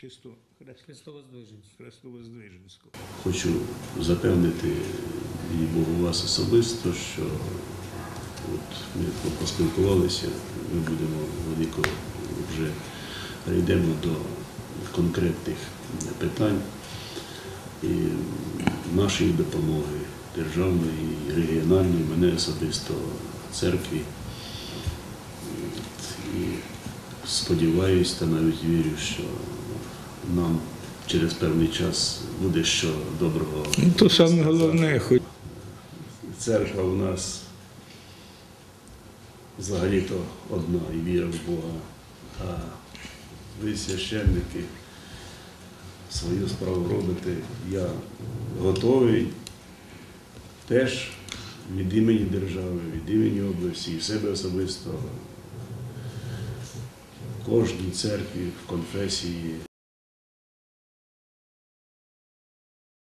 чисто хрестовоздвиженську. Хочу запевнити і Богу вас особисто, що от ми поспілкувалися, ми будемо велико вже йдемо до конкретних питань і нашої допомоги державної і регіональної, мене особисто церкві. І сподіваюся та навіть вірю, що нам через певний час буде що доброго. Ну, то саме головне, хоч Церква у нас взагалі-то одна і віра в Бога. А ви священники свою справу робите. Я готовий теж від імені держави, від імені області і себе особисто кожній церкві, в конфесії